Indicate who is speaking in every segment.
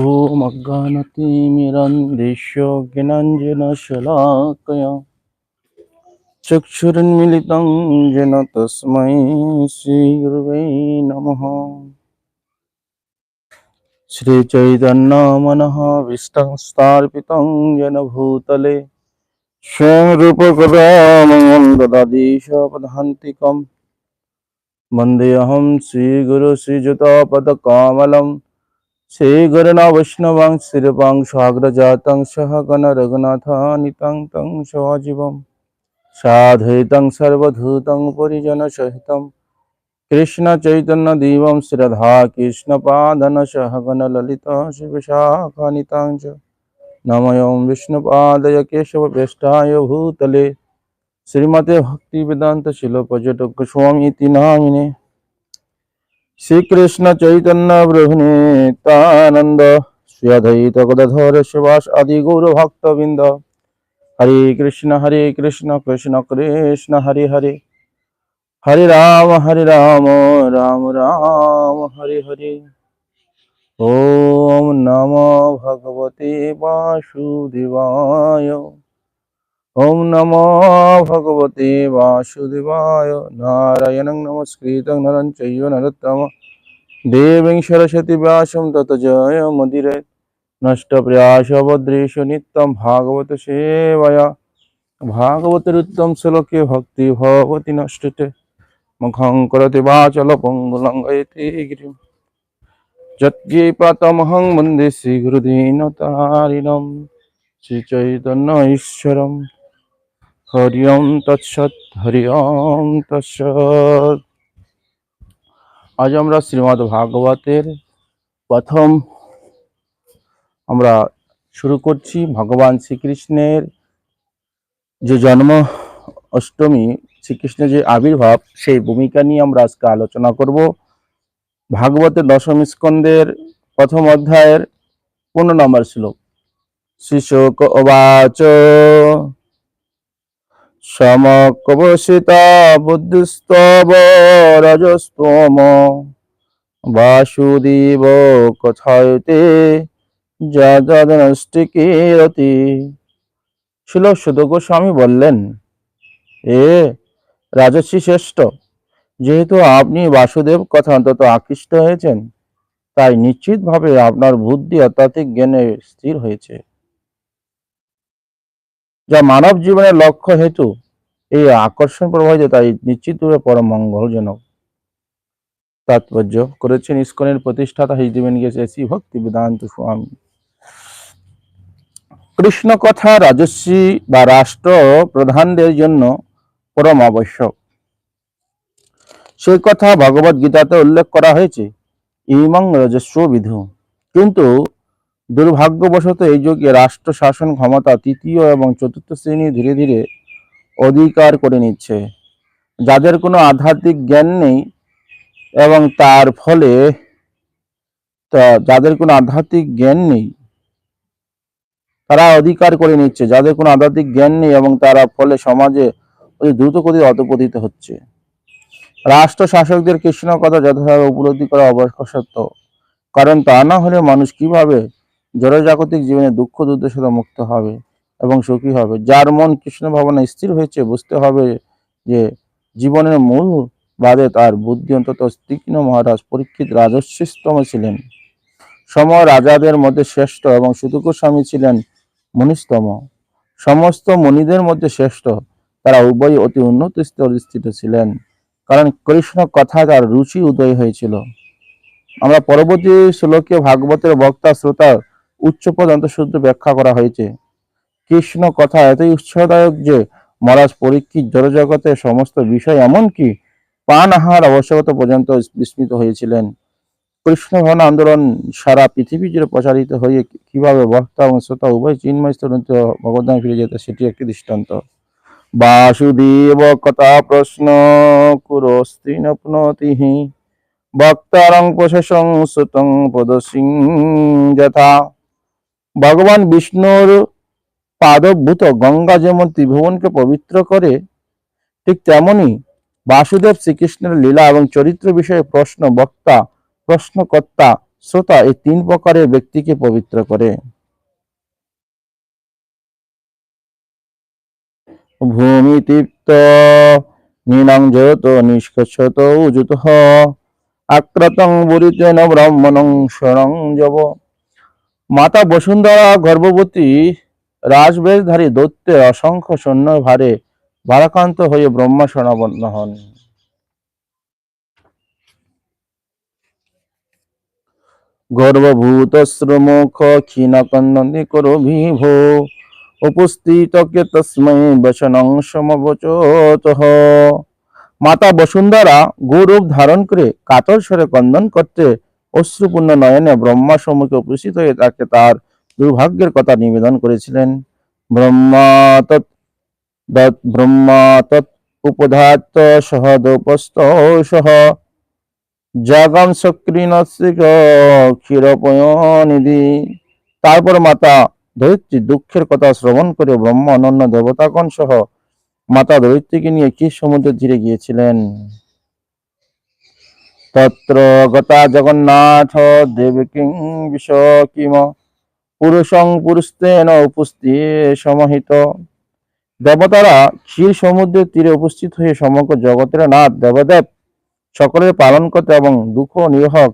Speaker 1: ॐ अज्ञानतिमिरन्दिश्य ज्ञानञ्जनशलाकया चक्षुरुन्मिलितं येन तस्मै श्रीगुरुवे नमः श्रीचैतन्यमनः विष्टं भूतले स्वयं रूपकदामयं শ্রীগুরুণ বৈষ্ণবং শিরপং সহগ্রজাতং সহগণ রঘুনাথনিতং তং সজীবম সাধৈতং সর্বধূতং পরিজন সহিতম কৃষ্ণ চৈতন্য দীবং শ্রদ্ধা কৃষ্ণ পাদন সহগণ ললিত শিবশাখানিতাং চ নময়ম বিষ্ণুপাদয় কেশব পৃষ্ঠায় ভূতলে শ্রীমতে ভক্তি বেদান্ত শিল পর্যটক স্বামী নামিনে শ্রীকৃষ্ণ চৈতন্য প্রভুনি তানন্দ শ্রীয়ধৈত গদাধর সুভাষ আদি গৌর ভক্তবৃন্দ হরে কৃষ্ণ হরে কৃষ্ণ কৃষ্ণ কৃষ্ণ হরে হরে হরে রাম হরে রাম রাম রাম হরে হরে ও নম ভগবতে বাসুদেবায় ওম নম ভগবতে वासुदेवाय नारायणं नमस्कृतं নরং চৈব নরোত্তম দেবী সরস্বতী ব্যাসম তত জয় মদিরে নষ্ট প্রয়াসবদ্রেশ নিত্যম ভাগবত সেবয়া ভাগবতের উত্তম শ্লোকে ভক্তি ভগবতী নষ্টতে মুখং করতে বাচল পঙ্গুলঙ্গয়তে গিরিম যজ্ঞে প্রাতমহং মন্দে শ্রী শ্রীচৈতন্য ঈশ্বরম হরি ওম তৎসৎ হরি ওম তৎসৎ আজ আমরা শ্রীমদ ভাগবতের প্রথম আমরা শুরু করছি ভগবান শ্রীকৃষ্ণের যে জন্ম অষ্টমী শ্রীকৃষ্ণের যে আবির্ভাব সেই ভূমিকা নিয়ে আমরা আজকে আলোচনা করব ভাগবতের দশম স্কন্ধের প্রথম অধ্যায়ের পনেরো নম্বর শ্লোক শ্রীশোক অবাচ সমকবসিতা বুদ্ধিস্তব রজস্তম বাসুদেব কথায়তে যদনষ্টিকীরতি ছিল সুদক স্বামী বললেন এ রাজশ্রী শ্রেষ্ঠ যেহেতু আপনি বাসুদেব কথা অন্তত আকৃষ্ট হয়েছেন তাই নিশ্চিতভাবে আপনার বুদ্ধি আধ্যাত্মিক জ্ঞানে স্থির হয়েছে যা মানব জীবনের লক্ষ্য হেতু এই আকর্ষণ প্রবাহিত তাই নিশ্চিতভাবে পরম মঙ্গলজনক তাৎপর্য করেছেন ইস্কনের প্রতিষ্ঠাতা হিজদিবেন গেছে শ্রী ভক্তি বেদান্ত স্বামী কৃষ্ণ কথা রাজস্বী বা রাষ্ট্র প্রধানদের জন্য পরম আবশ্যক সেই কথা ভগবত গীতাতে উল্লেখ করা হয়েছে ইমং রাজস্ব বিধু কিন্তু দুর্ভাগ্যবশত এই যুগে রাষ্ট্র শাসন ক্ষমতা তৃতীয় এবং চতুর্থ শ্রেণী ধীরে ধীরে অধিকার করে নিচ্ছে যাদের কোনো আধ্যাত্মিক জ্ঞান নেই এবং তার ফলে যাদের কোনো আধ্যাত্মিক জ্ঞান নেই তারা অধিকার করে নিচ্ছে যাদের কোনো আধ্যাত্মিক জ্ঞান নেই এবং তারা ফলে সমাজে অতি দ্রুত গতিতে অতপতিত হচ্ছে রাষ্ট্র শাসকদের কৃষ্ণ কথা যথাযথ উপলব্ধি করা অবশ্য সত্য কারণ তা না হলে মানুষ কিভাবে জড়জাগতিক জীবনে দুঃখ দুর্দশা মুক্ত হবে এবং সুখী হবে যার মন কৃষ্ণ ভাবনা স্থির হয়েছে বুঝতে হবে যে জীবনের মূল বাদে তার বুদ্ধি অন্তত তীক্ষ্ণ মহারাজ পরীক্ষিত রাজস্বস্তম ছিলেন সময় রাজাদের মধ্যে শ্রেষ্ঠ এবং সুতুক স্বামী ছিলেন মনিস্তম সমস্ত মনিদের মধ্যে শ্রেষ্ঠ তারা উভয় অতি উন্নত স্তরে স্থিত ছিলেন কারণ কৃষ্ণ কথা তার রুচি উদয় হয়েছিল আমরা পরবর্তী শ্লোকে ভাগবতের বক্তা শ্রোতা উচ্চ পদান্ত শুদ্ধ ব্যাখ্যা করা হয়েছে কৃষ্ণ কথা এতই উৎসাহদায়ক যে মহারাজ পরীক্ষিত জড়জগতের সমস্ত বিষয় এমনকি পান আহার অবশ্যগত পর্যন্ত বিস্মিত হয়েছিলেন কৃষ্ণ ভবন আন্দোলন সারা পৃথিবী জুড়ে প্রচারিত হয়ে কিভাবে বক্তা এবং শ্রোতা উভয় চিন্ময় স্তরিত ভগবদ্ধামে ফিরে যেত সেটি একটি দৃষ্টান্ত বাসুদেব কথা প্রশ্ন কুরস্তিনপ্নতিহি বক্তারং প্রশাসং সুতং পদসিং যথা ভগবান বিষ্ণুর পাদভূত গঙ্গা যেমন ত্রিভুবনকে পবিত্র করে ঠিক তেমনি বাসুদেব শ্রীকৃষ্ণের লীলা এবং চরিত্র বিষয়ে প্রশ্ন বক্তা প্রশ্নকর্তা শ্রোতা এই তিন প্রকারের ব্যক্তিকে পবিত্র করে তৃপ্ত নিরঞ্জত নিষ্কছত উজুত আক্রাতং বুরিতেন ব্রহ্মণং শরং জব মাতা বসুন্ধরা গর্ভবতী রাজবেশধারী দৈত্যের অসংখ্য সৈন্য ভারে ভারাক্রান্ত হয়ে ব্রহ্মা সনাবন্ন হন গর্ভভূত শ্রমুখ ক্ষীণকন্দনী করো বিভ কে তস্মৈ বচনং সমবচত মাতা বসুন্ধরা গুরূপ ধারণ করে কাতর স্বরে কন্দন করতে অশ্রুপূর্ণ নয়নে ব্রহ্মা সম্মুখে উপস্থিত হয়ে তাকে তার দুর্ভাগ্যের কথা নিবেদন করেছিলেন ব্রহ্মা তৎ ব্রহ্মা তৎ সহ দৌপস্থ তারপর মাতা ধরিত্রী দুঃখের কথা শ্রবণ করে ব্রহ্ম অনন্য দেবতাগণ সহ মাতা ধরিত্রীকে নিয়ে কি সমুদ্রের ধীরে গিয়েছিলেন তত্র গতা জগন্নাথ দেবকিং বিষ কিম পুরুষং পুরুষতেন উপস্থিত সমহিত দেবতারা ক্ষীর সমুদ্রের তীরে উপস্থিত হয়ে সমগ্র জগতের নাথ দেবদেব সকলের পালন করতে এবং দুঃখ নিহক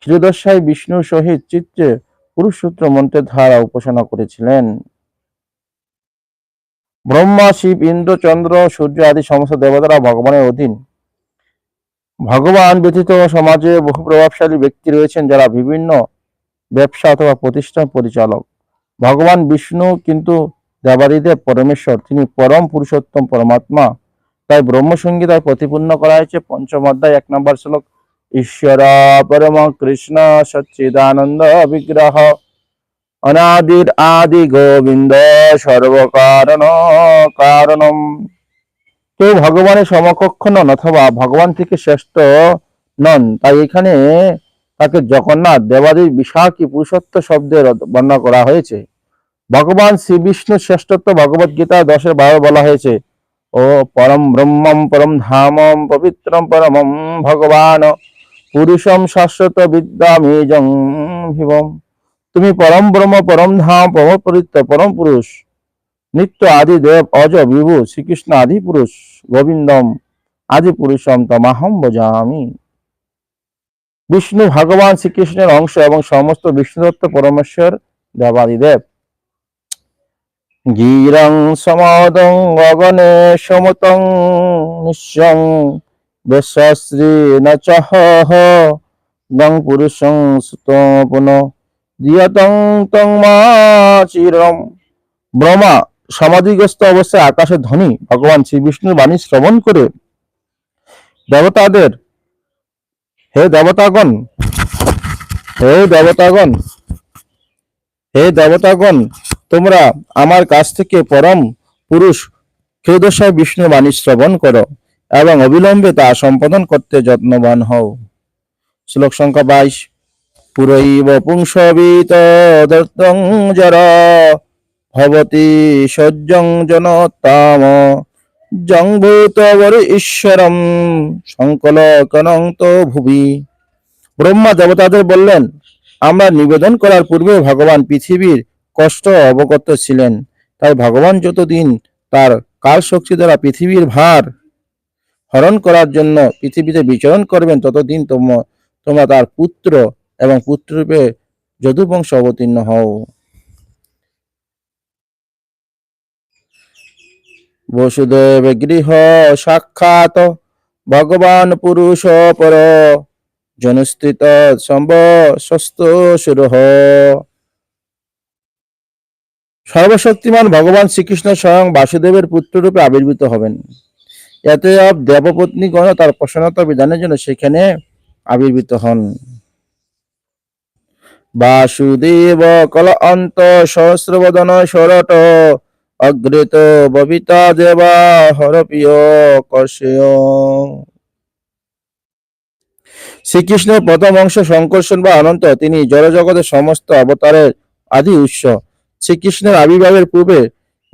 Speaker 1: ক্ষীরদশায় বিষ্ণুর সহিত চিত্রে পুরুষসূত্র মন্ত্রের ধারা উপাসনা করেছিলেন ব্রহ্মা শিব ইন্দ্র চন্দ্র সূর্য আদি সমস্ত দেবতারা ভগবানের অধীন ভগবান ব্যতীত সমাজে বহু প্রভাবশালী ব্যক্তি রয়েছেন যারা বিভিন্ন ব্যবসা অথবা প্রতিষ্ঠান পরিচালক ভগবান বিষ্ণু কিন্তু দেবাদিদেব পরমেশ্বর তিনি পরম পুরুষোত্তম পরমাত্মা তাই ব্রহ্মসংগীতায় প্রতিপূর্ণ করা হয়েছে পঞ্চম অধ্যায় এক নম্বর শ্লোক ঈশ্বর পরম কৃষ্ণ সচিদানন্দ বিগ্রহ অনাদির আদি গোবিন্দ সর্বকারণ কারণম কেউ ভগবানের সমকক্ষ নন অথবা ভগবান থেকে শ্রেষ্ঠ নন তাই এখানে তাকে জগন্নাথ দেবাদির বিশাখী পুরুষত্ব শব্দের বর্ণনা করা হয়েছে ভগবান শ্রীবিষ্ণুর শ্রেষ্ঠত্ব ভগবত গীতা দশের বারো বলা হয়েছে ও পরম ব্রহ্মম পরম ধামম পবিত্রম পরমম ভগবান পুরুষম শাশ্বত বিদ্যামেজং ভিবম তুমি পরম ব্রহ্ম পরম ধাম পরম পবিত্র পরম পুরুষ নিত্য আদি দেব অজ বিভু শ্রীকৃষ্ণ আদি পুরুষ গোবিন্দম আদি পুরুষম তমাহম বোঝামি বিষ্ণু ভগবান শ্রীকৃষ্ণের অংশ এবং সমস্ত বিষ্ণুদত্ত পরমেশ্বর দেবাদিদেব গিরং সমাদং গগনে সমতং নিঃসং বেশ্রী ন চহ দং পুরুষং সুত পুন দিয়তং তং মা চিরম ব্রহ্মা সমাধিগ্রস্ত অবস্থায় আকাশে ধ্বনি ভগবান শ্রী বাণী শ্রবণ করে দেবতাদের হে দেবতাগণ হে দেবতাগণ হে দেবতাগণ তোমরা আমার কাছ থেকে পরম পুরুষ ক্ষেদশায় বিষ্ণু বাণী শ্রবণ করো এবং অবিলম্বে তা সম্পাদন করতে যত্নবান হও শ্লোক সংখ্যা বাইশ পুরৈব পুংসবিত জরা ভবতি সজ্জং জনতাম জংভূত ঈশ্বরম সংকলকনং তো ভুবি ব্রহ্মা দেবতাদের বললেন আমরা নিবেদন করার পূর্বে ভগবান পৃথিবীর কষ্ট অবগত ছিলেন তাই ভগবান যতদিন তার কাল শক্তি দ্বারা পৃথিবীর ভার হরণ করার জন্য পৃথিবীতে বিচরণ করবেন ততদিন তোমরা তার পুত্র এবং পুত্ররূপে যদুবংশ অবতীর্ণ হও বসুদেব গৃহ সাক্ষাৎ ভগবান পুরুষ পর জনস্থিত সম্ব সস্ত সুরহ সর্বশক্তিমান ভগবান শ্রীকৃষ্ণ স্বয়ং বাসুদেবের পুত্ররূপে আবির্ভূত হবেন এতে দেবপত্নীগণ তার প্রসন্নতা বিধানের জন্য সেখানে আবির্ভূত হন বাসুদেব কল অন্ত সহস্রবদন সরট অগ্রিত ববিতা দেবা হরপিয় কষেয় শ্রীকৃষ্ণের প্রথম অংশ সংকর্ষণ বা অনন্ত তিনি জড়জগতের সমস্ত অবতারের আদি উৎস শ্রীকৃষ্ণের আবির্ভাবের পূর্বে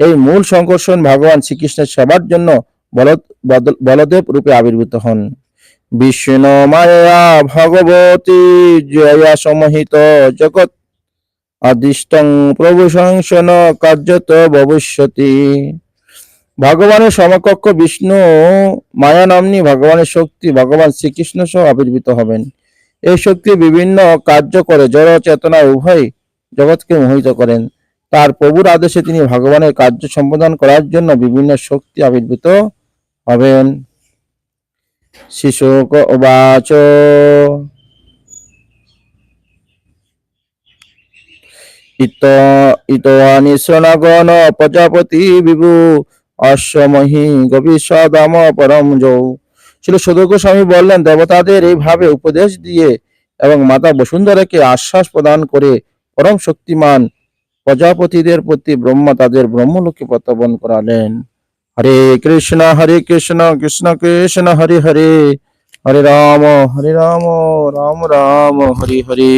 Speaker 1: এই মূল সংকর্ষণ ভগবান শ্রীকৃষ্ণের সেবার জন্য বলদেব রূপে আবির্ভূত হন বিষ্ণু মায়া ভগবতী জয়া সমহিত জগত আদিষ্ট প্রভু সংসন কার্যত ভবিষ্যতি ভগবানের সমকক্ষ বিষ্ণু মায়া নামনি ভগবানের শক্তি ভগবান শ্রীকৃষ্ণ সহ আবির্ভূত হবেন এই শক্তি বিভিন্ন কার্য করে জড় চেতনা উভয় জগৎকে মোহিত করেন তার প্রভুর আদেশে তিনি ভগবানের কার্য সম্পাদন করার জন্য বিভিন্ন শক্তি আবির্ভূত হবেন শিশুক বাচ ইত প্রজাপতি বিভু গভীর গভীষদাম পরম যৌ ছিল সুদর্গ স্বামী বললেন দেবতাদের এইভাবে উপদেশ দিয়ে এবং মাতা বসুন্ধরাকে আশ্বাস প্রদান করে পরম শক্তিমান প্রজাপতিদের প্রতি ব্রহ্মা তাদের ব্রহ্মলোকে প্রত্যাবন করালেন হরে কৃষ্ণ হরে কৃষ্ণ কৃষ্ণ কৃষ্ণ হরে হরে হরে রাম হরে রাম রাম রাম হরে হরে